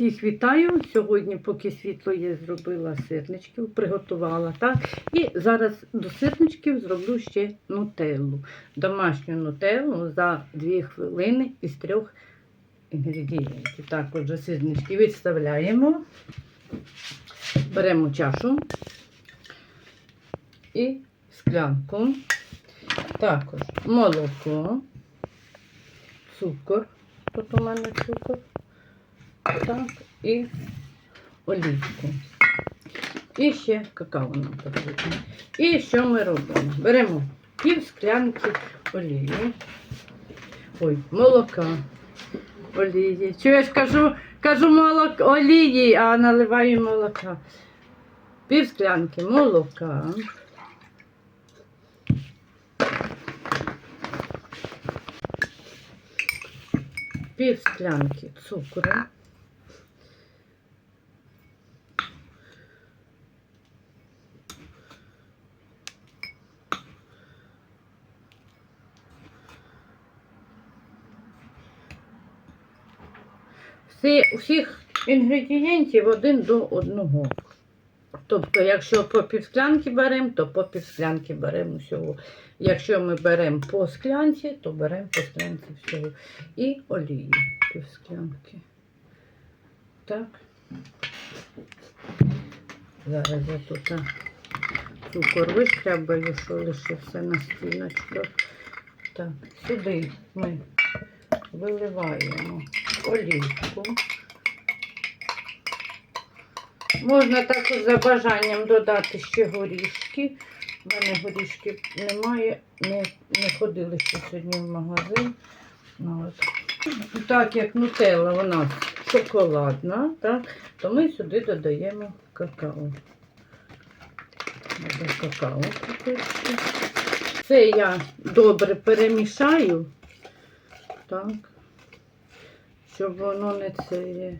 Всіх вітаю. Сьогодні, поки світло є, зробила сирничків, приготувала. так? І зараз до сирничків зроблю ще нутеллу. Домашню нутеллу за 2 хвилини із трьох інгредієнтів. Так, отже, сирнички відставляємо, беремо чашу і склянку. Також молоко, цукор. Тут у мене цукор. Так, і олійку. І ще какао нам потрібно. І що ми робимо? Беремо пів склянки олії. Ой, молока. Олії. Чуєш, кажу, кажу молок, олії, а наливаю молока. Пів склянки молока. Пів склянки цукру. Всі, всіх інгредієнтів один до одного. Тобто, якщо по півсклянки беремо, то по півсклянки беремо всього. Якщо ми беремо по склянці, то беремо по склянці всього. І олії півсклянки. Так. Зараз я тут цукор вишкрябаю, що лишився на стіночках. Так, сюди ми виливаємо олійку. Можна також за бажанням додати ще горішки. У мене горішки немає, не, не ходили ще сьогодні в магазин. Ну, от. Так як нутелла у нас шоколадна, так, то ми сюди додаємо какао. Треба какао. Це я добре перемішаю, так, щоб воно не це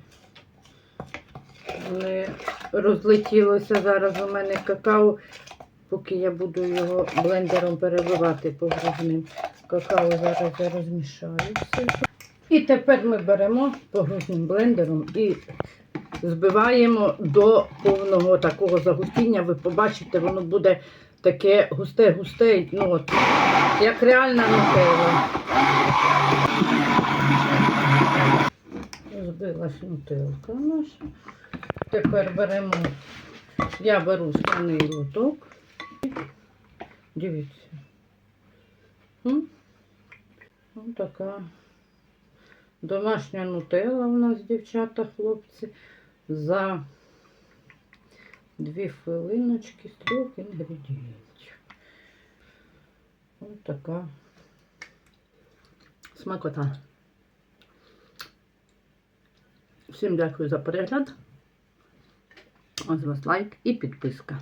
не розлетілося зараз у мене какао, поки я буду його блендером перебивати погружним. Какао зараз я розмішаю все. І тепер ми беремо погружним блендером і збиваємо до повного такого загустіння. Ви побачите, воно буде таке густе-густе, ну от, як реальна нутелла. Збилась нутелка наша. Тепер беремо, я беру скляний лоток. Дивіться. Ось така домашня нутелла у нас, дівчата, хлопці, за дві хвилиночки з трьох інгредієнтів. Ось така смакота. Всім дякую за перегляд. Ось вас лайк і підписка.